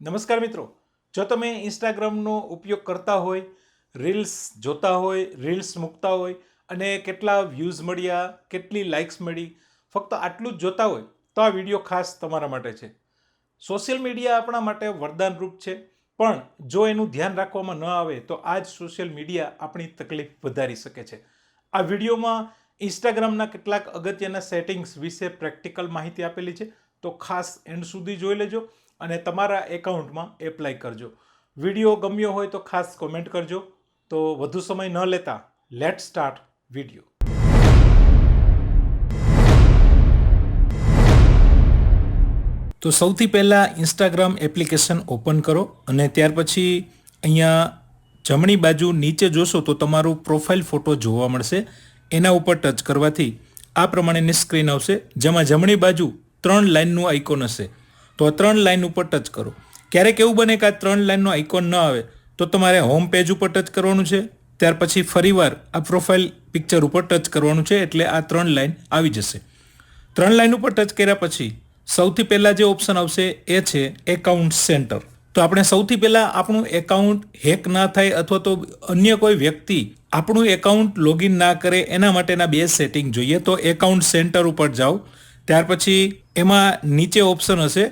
નમસ્કાર મિત્રો. જો તમે ઇન્સ્ટાગ્રામનો ઉપયોગ કરતા હોય રીલ્સ જોતા હોય રીલ્સ મૂકતા હોય અને કેટલા વ્યૂઝ મળ્યા, કેટલી લાઇક્સ મળી, ફક્ત આટલું જ જોતા હોય, તો આ વીડિયો ખાસ તમારા માટે છે. સોશિયલ મીડિયા આપણા માટે વરદાનરૂપ છે. પણ જો એનું ધ્યાન રાખવામાં ન આવે, તો આ જ સોશિયલ મીડિયા આપણી તકલીફ વધારી શકે છે. આ વિડીયોમાં ઇન્સ્ટાગ્રામના કેટલાક અગત્યના સેટિંગ્સ વિશે પ્રેક્ટિકલ માહિતી આપેલી છે. તો ખાસ એન્ડ સુધી જોઈ લેજો. અને તમારા એકાઉન્ટમાં એપ્લાય કરજો. વીડિયો ગમ્યો હોય તો ખાસ કોમેન્ટ કરજો. તો વધુ સમય ન લેતા લેટ સ્ટાર્ટ વીડિયો તો સૌથી પહેલાં ઇન્સ્ટાગ્રામ એપ્લિકેશન ઓપન કરો અને ત્યાર પછી અહીંયા જમણી બાજુ નીચે જોશો તો તમારું પ્રોફાઇલ ફોટો જોવા મળશે. એના ઉપર ટચ કરવાથી આ પ્રમાણેની સ્ક્રીન આવશે. જેમાં જમણી બાજુ ત્રણ લાઇનનું આઇકોન હશે. તો ત્રણ લાઇન ઉપર ટચ કરો. ક્યારેક એવું બને કે આ ત્રણ લાઇનનો આઇકોન ન આવે, તો તમારે હોમ પેજ ઉપર ટચ કરવાનું છે. ત્યાર પછી ફરીવાર આ પ્રોફાઇલ પિક્ચર ઉપર ટચ કરવાનું છે, એટલે આ ત્રણ લાઇન આવી જશે. ત્રણ લાઇન ઉપર ટચ કર્યા પછી સૌથી પહેલાં જે ઓપ્શન આવશે એ છે એકાઉન્ટ સેન્ટર તો આપણે સૌથી પહેલાં આપણું એકાઉન્ટ હેક ના થાય અથવા તો અન્ય કોઈ વ્યક્તિ આપણું એકાઉન્ટ લોગિન ના કરે એના માટેના બે સેટિંગ જોઈએ. તો એકાઉન્ટ સેન્ટર ઉપર જાઓ. ત્યાર પછી એમાં નીચે ઓપ્શન હશે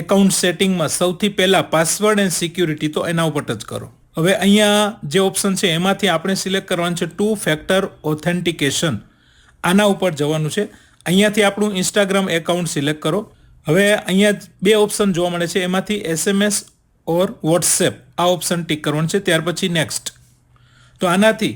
એકાઉન્ટ સેટિંગમાં સૌથી પહેલાં પાસવર્ડ એન્ડ સિક્યુરિટી તો એના ઉપર ટચ કરો. હવે અહીંયા જે ઓપ્શન છે, એમાંથી આપણે સિલેક્ટ કરવાનું છે ટુ ફેક્ટર ઓથેન્ટિકેશન આના ઉપર જવાનું છે. અહીંયાથી આપણું ઇન્સ્ટાગ્રામ એકાઉન્ટ સિલેક્ટ કરો. હવે અહીંયા બે ઓપ્શન જોવા મળે છે. એમાંથી એસએમએસ ઓર વોટ્સએપ આ ઓપ્શન ટીક કરવાનું છે. ત્યાર પછી નેક્સ્ટ તો આનાથી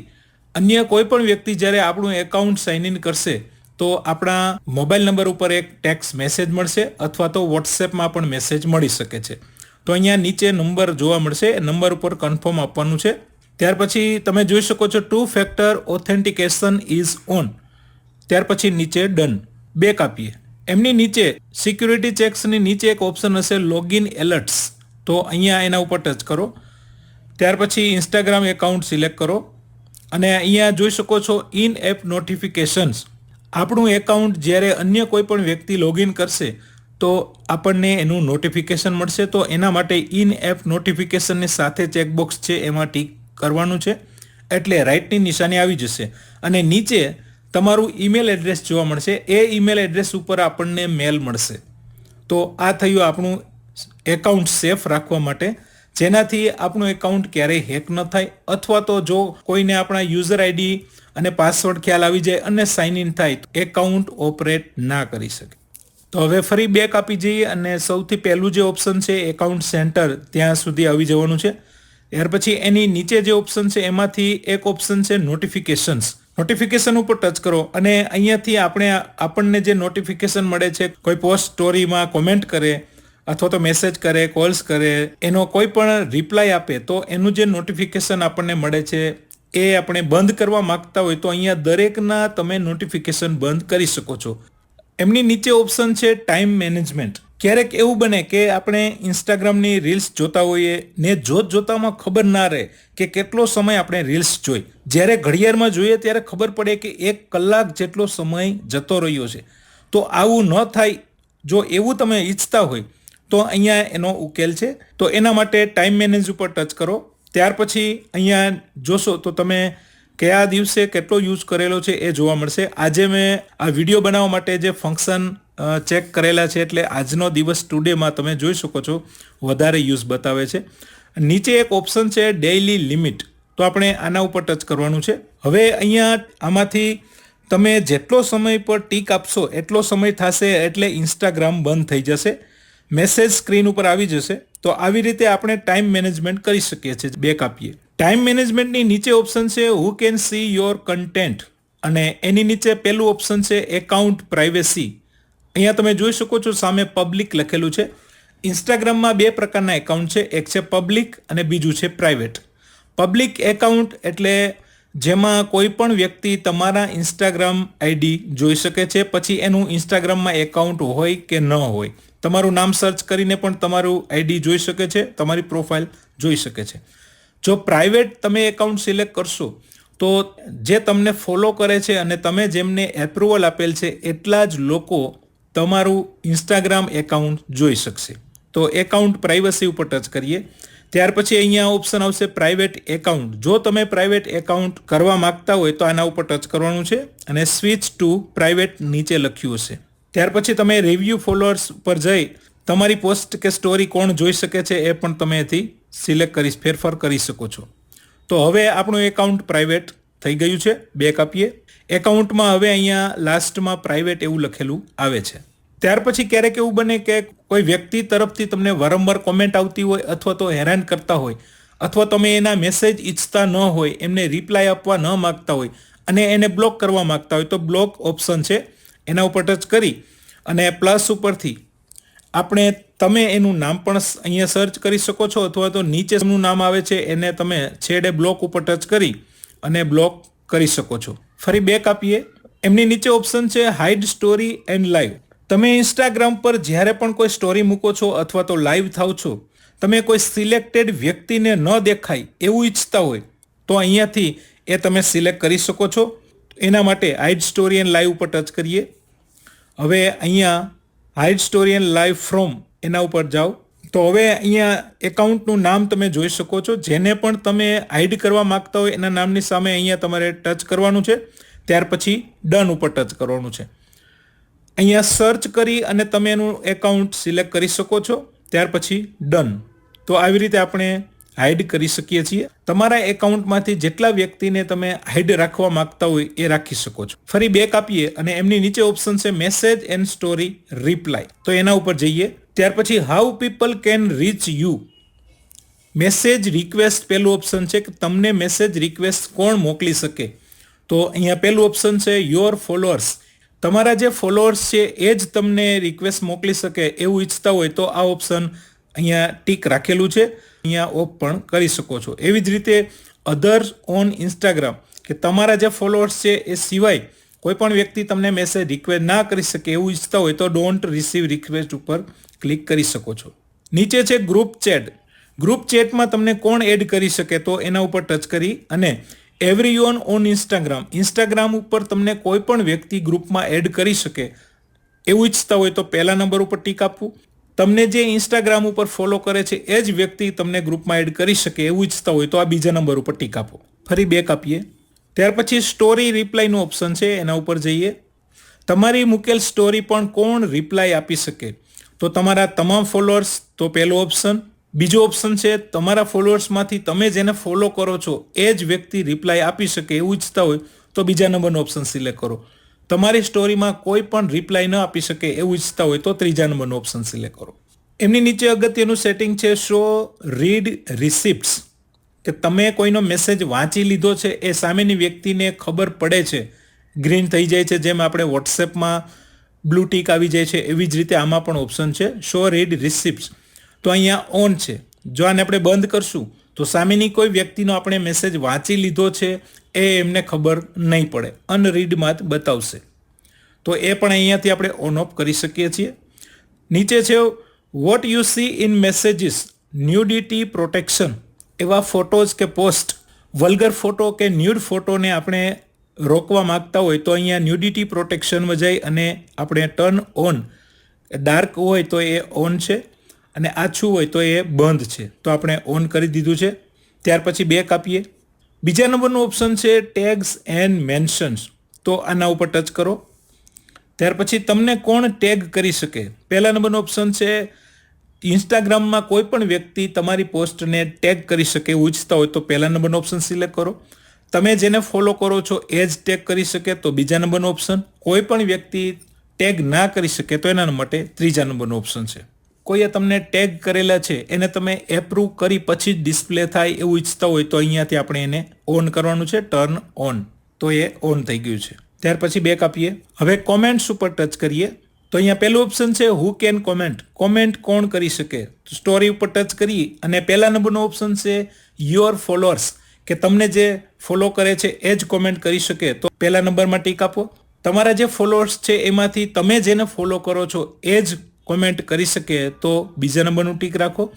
અન્ય કોઈ પણ વ્યક્તિ જ્યારે આપણું એકાઉન્ટ સાઇન ઇન કરશે તો આપણા મોબાઈલ નંબર ઉપર એક ટેક્સ મેસેજ મળશે અથવા તો વોટ્સએપમાં પણ મેસેજ મળી શકે છે. તો અહીંયા નીચે નંબર જોવા મળશે નંબર ઉપર કન્ફર્મ આપવાનું છે. ત્યાર પછી તમે જોઈ શકો છો two factor authentication is on ત્યાર પછી નીચે ડન બે કાપીએ એમની નીચે સિક્યુરિટી ચેક્સની નીચે એક ઓપ્શન હશે લોગિન એલર્ટ્સ તો અહીંયા એના ઉપર ટચ કરો. ત્યાર પછી ઇન્સ્ટાગ્રામ એકાઉન્ટ સિલેક્ટ કરો. અને અહીંયા જોઈ શકો છો ઇન એપ નોટિફિકેશન્સ આપણું એકાઉન્ટ જ્યારે અન્ય કોઈ પણ વ્યક્તિ લોગિન કરશે, તો આપણને એનું નોટિફિકેશન મળશે. તો એના માટે ઇન એપ નોટિફિકેશનની સાથે ચેકબોક્સ છે, એમાં ટીક કરવાનું છે. એટલે રાઇટની નિશાની આવી જશે. અને નીચે તમારું ઈમેલ એડ્રેસ જોવા મળશે. એ ઈમેલ એડ્રેસ ઉપર આપણને મેલ મળશે. તો આ થયું આપણું એકાઉન્ટ સેફ રાખવા માટે. જેનાથી આપણું એકાઉન્ટ ક્યારેય હેક ન થાય. અથવા તો જો કોઈને આપણા યુઝર આઈડી અને પાસવર્ડ ખ્યાલ આવી જાય અને સાઇન ઇન થાય તો એકાઉન્ટ ઓપરેટ ના કરી શકે. તો હવે ફરી બેક આપી જઈએ અને સૌથી પહેલું જે ઓપ્શન છે એકાઉન્ટ સેન્ટર ત્યાં સુધી આવી જવાનું છે. ત્યાર પછી એની નીચે જે ઓપ્શન છે એમાંથી એક ઓપ્શન છે નોટિફિકેશન્સ નોટિફિકેશન ઉપર ટચ કરો અને અહીંયાથી આપણે આપણને જે નોટિફિકેશન મળે છે, કોઈ પોસ્ટ સ્ટોરીમાં કોમેન્ટ કરે અથવા તો મેસેજ કરે કોલ્સ કરે, એનો કોઈ પણ રિપ્લાય આપે તો એનું જે નોટિફિકેશન આપણને મળે છે એ આપણે બંધ કરવા માંગતા હોય તો અહીંયા દરેકના તમે નોટિફિકેશન બંધ કરી શકો છો. એમની નીચે ઓપ્શન છે ટાઈમ મેનેજમેન્ટ ક્યારેક એવું બને કે આપણે ઇન્સ્ટાગ્રામની રીલ્સ જોતા હોઈએ ને જોત જોતામાં ખબર ના રહે કે કેટલો સમય આપણે રીલ્સ જોઈ. જ્યારે ઘડિયાળમાં જોઈએ ત્યારે ખબર પડે કે એક કલાક જેટલો સમય જતો રહ્યો છે. તો આવું ન થાય. જો એવું તમે ઈચ્છતા હોય તો અહીંયા એનો ઉકેલ છે. તો એના માટે ટાઈમ મેનેજ ઉપર ટચ કરો. ત્યાર પછી અહીંયા જોશો તો તમે કયા દિવસે કેટલો યુઝ કરેલો છે એ જોવા મળશે. આજે મેં આ વીડિયો બનાવવા માટે જે ફંક્શન ચેક કરેલા છે એટલે આજનો દિવસ ટુડેમાં તમે જોઈ શકો છો, વધારે યુઝ બતાવે છે. નીચે એક ઓપ્શન છે ડેઇલી લિમિટ, તો આપણે આના ઉપર ટચ કરવાનું છે. હવે અહીંયા આમાંથી તમે જેટલો સમય પર ટીક આપશો એટલો સમય થશે એટલે ઇન્સ્ટાગ્રામ બંધ થઈ જશે. મેસેજ સ્ક્રીન ઉપર આવી જશે, તો આવી રીતે આપણે ટાઈમ મેનેજમેન્ટ કરી શકીએ છીએ બેક આપીએ ટાઈમ મેનેજમેન્ટની નીચે ઓપ્શન છે who can see your content અને એની નીચે પહેલું ઓપ્શન છે એકાઉન્ટ પ્રાઇવેસી અહીંયા તમે જોઈ શકો છો, સામે પબ્લિક લખેલું છે. ઇન્સ્ટાગ્રામમાં બે પ્રકારના એકાઉન્ટ છે, એક છે પબ્લિક અને બીજું છે પ્રાઇવેટ પબ્લિક એકાઉન્ટ એટલે જેમાં કોઈ પણ વ્યક્તિ તમારા ઇન્સ્ટાગ્રામ આઈડી જોઈ શકે છે, પછી એનું ઇન્સ્ટાગ્રામમાં એકાઉન્ટ હોય કે ન હોય. તમારું નામ સર્ચ કરીને પણ તમારું આઈડી જોઈ શકે છે, તમારી પ્રોફાઇલ જોઈ શકે છે. જો પ્રાઇવેટ તમે એકાઉન્ટ સિલેક્ટ કરશો, તો જે તમને ફોલો કરે છે અને તમે જેમને એપ્રુવલ આપેલ છે, એટલા જ લોકો તમારું ઇન્સ્ટાગ્રામ એકાઉન્ટ જોઈ શકશે. તો એકાઉન્ટ પ્રાઇવસી ઉપર ટચ કરીએ. ત્યાર પછી અહીંયા ઓપ્શન આવશે પ્રાઇવેટ એકાઉન્ટ જો તમે પ્રાઇવેટ એકાઉન્ટ કરવા માંગતા હોય, તો આના ઉપર ટચ કરવાનું છે અને સ્વિચ ટુ પ્રાઇવેટ નીચે લખ્યું હશે. ત્યાર પછી તમે રિવ્યૂ ફોલોઅર્સ પર જઈ તમારી પોસ્ટ કે સ્ટોરી કોણ જોઈ શકે છે એ પણ તમે એથી સિલેક્ટ કરી, ફેરફાર કરી શકો છો. તો હવે આપણું એકાઉન્ટ પ્રાઇવેટ થઈ ગયું છે બેક આપીએ. એકાઉન્ટમાં હવે અહીંયા લાસ્ટમાં પ્રાઇવેટ એવું લખેલું આવે છે. ત્યાર પછી ક્યારેક એવું બને કે કોઈ વ્યક્તિ તરફથી તમને વારંવાર કોમેન્ટ આવતી હોય અથવા તો હેરાન કરતા હોય અથવા તમે એના મેસેજ ઈચ્છતા ન હોય, એમને રિપ્લાય આપવા ન માગતા હોય અને એને બ્લોક કરવા માગતા હોય, તો બ્લોક ઓપ્શન છે. એના ઉપર ટચ કરી અને પ્લસ ઉપરથી આપણે તમે એનું નામ પણ અહીંયા સર્ચ કરી શકો છો અથવા તો નીચે એમનું નામ આવે છે એને તમે છેડે બ્લોક ઉપર ટચ કરી અને બ્લોક કરી શકો છો. ફરી બેક આપીએ. એમની નીચે ઓપ્શન છે હાઇડ સ્ટોરી એન્ડ લાઈવ તમે ઇન્સ્ટાગ્રામ પર જ્યારે પણ કોઈ સ્ટોરી મૂકો છો અથવા તો લાઈવ થાવ છો, તમે કોઈ સિલેક્ટેડ વ્યક્તિને ન દેખાય એવું ઈચ્છતા હોય, તો અહીંયાથી એ તમે સિલેક્ટ કરી શકો છો. એના માટે હાઇડ સ્ટોરી એન્ડ લાઈવ ઉપર ટચ કરીએ. હવે અહીંયા hide story and live from એના ઉપર જાઓ. તો હવે અહીંયા એકાઉન્ટનું નામ તમે જોઈ શકો છો. જેને પણ તમે હાઇડ કરવા માંગતા હોય એના નામની સામે અહીંયા તમારે ટચ કરવાનું છે. ત્યાર પછી ડન ઉપર ટચ કરવાનું છે. અહીંયા સર્ચ કરી અને તમે એનું એકાઉન્ટ સિલેક્ટ કરી શકો છો. ત્યાર પછી ડન તો આવી રીતે આપણે હાઇડ કરી શકીએ છીએ. તમારા એકાઉન્ટમાંથી જેટલા વ્યક્તિને તમે હાઇડ રાખવા માંગતા હોય એ રાખી શકો છો. ફરી બેક આપીએ અને એમની નીચે ઓપ્શન છે મેસેજ એન્ડ સ્ટોરી રિપ્લાય તો એના ઉપર જઈએ. ત્યાર પછી how people can reach you message request પહેલું ઓપ્શન છે કે તમને મેસેજ રિક્વેસ્ટ કોણ મોકલી શકે? તો અહીંયા પહેલું ઓપ્શન છે યોર ફોલોઅર્સ તમારા જે ફોલોઅર્સ છે એ જ તમને રિક્વેસ્ટ મોકલી શકે એવું ઈચ્છતા હોય તો આ ઓપ્શન અહીંયા ટીક રાખેલું છે. અહીંયા ઓફ પણ કરી શકો છો. એવી જ રીતે અધર્સ ઓન ઇન્સ્ટાગ્રામ કે તમારા જે ફોલોઅર્સ છે એ સિવાય કોઈ પણ વ્યક્તિ તમને મેસેજ રિક્વેસ્ટ ના કરી શકે એવું ઈચ્છતા હોય તો ડોન્ટ રિસીવ રિક્વેસ્ટ ઉપર ક્લિક કરી શકો છો. નીચે છે ગ્રુપ ચેટ ગ્રુપ ચેટમાં તમને કોણ એડ કરી શકે તો એના ઉપર ટચ કરી અને every on on Instagram Instagram ઉપર તમને કોઈ પણ વ્યક્તિ ગ્રુપમાં એડ કરી શકે એવું ઈચ્છતા હોય તો પહેલા નંબર ઉપર ટીક આપવું. તમને જે ઇન્સ્ટાગ્રામ ઉપર ફોલો કરે છે, એ જ વ્યક્તિ તમને ગ્રુપમાં એડ કરી શકે એવું ઈચ્છતા હોય તો આ બીજા નંબર ઉપર ટીક આપો. ફરી બેક આપીએ. ત્યાર પછી સ્ટોરી રિપ્લાયનું ઓપ્શન છે, એના ઉપર જઈએ. તમારી મૂકેલ સ્ટોરી પણ કોણ રિપ્લાય આપી શકે? તો તમારા તમામ ફોલોઅર્સ તો પહેલો ઓપ્શન બીજો ઓપ્શન છે, તમારા ફોલોઅર્સમાંથી તમે જેને ફોલો કરો છો, એ જ વ્યક્તિ રિપ્લાય આપી શકે એવું ઈચ્છતા હોય તો બીજા નંબરનો ઓપ્શન સિલેક્ટ કરો. તમારી સ્ટોરીમાં કોઈ પણ રિપ્લાય ન આપી શકે એવું ઈચ્છતા હોય તો ત્રીજા નંબરનો ઓપ્શન સિલેક્ટ કરો. એમની નીચે અગત્યનું સેટિંગ છે શો રીડ રિસિપ્ટ્સ કે તમે કોઈનો મેસેજ વાંચી લીધો છે, એ સામેની વ્યક્તિને ખબર પડે છે. ગ્રીન થઈ જાય છે, જેમ આપણે વોટ્સએપમાં બ્લુ ટીક આવી જાય છે, એવી જ રીતે આમાં પણ ઓપ્શન છે શો રીડ રિસિપ્ટ્સ તો અહીંયા ઓન છે. જો આને આપણે બંધ કરશું, તો સામેની કોઈ વ્યક્તિનો આપણે મેસેજ વાંચી લીધો છે એ એમને ખબર નહીં પડે. અનરીડમાં બતાવશે. તો એ પણ અહીંયાથી આપણે ઓન ઓફ કરી શકીએ છીએ. નીચે છે what you see in messages nudity protection એવા ફોટોઝ કે પોસ્ટ વલ્ગર ફોટો કે ન્યૂડ ફોટોને આપણે રોકવા માંગતા હોય તો અહીંયા ન્યુડિટી પ્રોટેક્શનમાં જઈ અને આપણે ટર્ન ઓન ડાર્ક હોય તો એ ઓન છે અને આછું હોય તો એ બંધ છે. તો આપણે ઓન કરી દીધું છે. ત્યાર પછી બેક આપીએ. બીજા નંબરનું ઓપ્શન છે ટેગ્સ એન્ડ મેન્શન્સ તો આના ઉપર ટચ કરો. ત્યાર પછી તમને કોણ ટેગ કરી શકે? પહેલા નંબરનો ઓપ્શન છે ઇન્સ્ટાગ્રામમાં કોઈ પણ વ્યક્તિ તમારી પોસ્ટને ટેગ કરી શકે ઈચ્છતા હોય તો પહેલા નંબરનો ઓપ્શન સિલેક્ટ કરો. તમે જેને ફોલો કરો છો એ જ ટેગ કરી શકે તો બીજા નંબરનો ઓપ્શન કોઈ પણ વ્યક્તિ ટેગ ના કરી શકે તો એના માટે ત્રીજા નંબરનો ઓપ્શન છે. કોઈએ તમને ટેગ કરેલા છે, એને તમે એપ્રુવ કરી પછી જ ડિસ્પ્લે થાય એવું ઈચ્છતા હોય તો અહીંયાથી આપણે એને ઓન કરવાનું છે ટર્ન ઓન તો એ ઓન થઈ ગયું છે. ત્યાર પછી બેક આપીએ. હવે કોમેન્ટ્સ ઉપર ટચ કરીએ. તો અહીંયા પહેલું ઓપ્શન છે હુ કેન કોમેન્ટ કોમેન્ટ કોણ કરી શકે? સ્ટોરી ઉપર ટચ કરી અને પહેલા નંબરનો ઓપ્શન છે યોર ફોલોઅર્સ કે તમને જે ફોલો કરે છે, એ જ કોમેન્ટ કરી શકે. તો પહેલા નંબરમાં ટીક આપો. તમારા જે ફોલોઅર્સ છે, એમાંથી તમે જેને ફોલો કરો છો, એ જ કોમેન્ટ કરી શકે તો બીજા નંબરનું ટીક રાખો.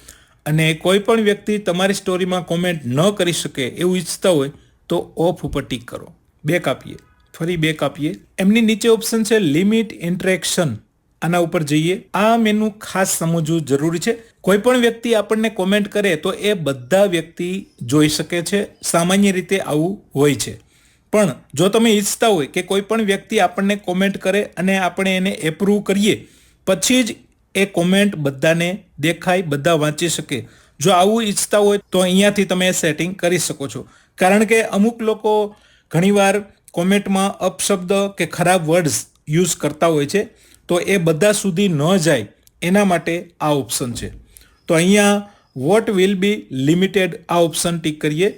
અને કોઈ પણ વ્યક્તિ તમારી સ્ટોરીમાં કોમેન્ટ ન કરી શકે એવું ઈચ્છતા હોય તો ઓફ ઉપર ટીક કરો. બેક આપીએ ફરી બેક આપીએ એમની નીચે ઓપ્શન છે લિમિટ ઇન્ટરેક્શન. આના ઉપર જઈએ. આ મેનુ ખાસ સમજવું જરૂરી છે. કોઈ પણ વ્યક્તિ આપણને કોમેન્ટ કરે તો એ બધા વ્યક્તિ જોઈ શકે છે. સામાન્ય રીતે આવું હોય છે. પણ જો તમે ઈચ્છતા હોય કે કોઈ પણ વ્યક્તિ આપણને કોમેન્ટ કરે અને આપણે એને એપ્રૂવ કરીએ પછી જ એ કોમેન્ટ બધાને દેખાય, બધા વાંચી શકે. જો આવું ઈચ્છતા હોય તો અહીંયાથી તમે સેટિંગ કરી શકો છો. કારણ કે અમુક લોકો ઘણીવાર કોમેન્ટમાં અપશબ્દ કે ખરાબ વર્ડ્સ યુઝ કરતા હોય છે, તો એ બધા સુધી ન જાય એના માટે આ ઓપ્શન છે. તો અહીંયા વોટ વિલ બી લિમિટેડ આ ઓપ્શન ટીક કરીએ.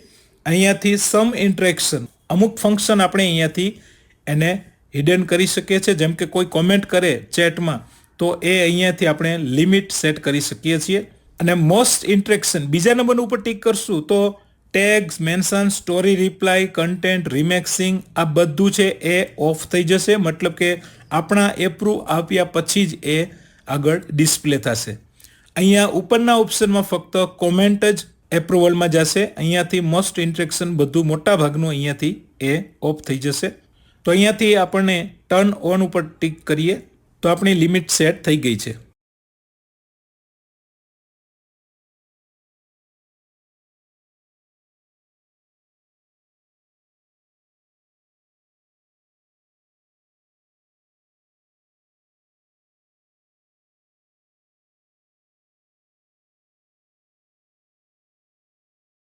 અહીંયાથી સમ ઇન્ટરેક્શન અમુક ફંક્શન આપણે અહીંયાથી એને હિડન કરી શકીએ છીએ. જેમ કે કોઈ કોમેન્ટ કરે ચેટમાં તો એ અહીંયાથી આપણે લિમિટ સેટ કરી શકીએ છીએ. અને મોસ્ટ ઇન્ટરેક્શન બીજા નંબર ઉપર ટીક કરશું તો tags mention story reply content remixing આ બધું છે એ ઓફ થઈ જશે. મતલબ કે આપણા એપ્રુવ આપ્યા પછી જ એ આગળ ડિસ્પ્લે થશે. અહીંયા ઉપરના ઓપ્શનમાં ફક્ત કોમેન્ટ જ એપ્રુવલમાં જશે. અહીંયાથી મોસ્ટ ઇન્ટરેક્શન બધું મોટા ભાગનું અહીંયાથી એ ઓફ થઈ જશે. તો અહીંયાથી આપણને ટર્ન ઓન ઉપર ટીક કરીએ. તો આપણી લિમિટ સેટ થઈ ગઈ છે.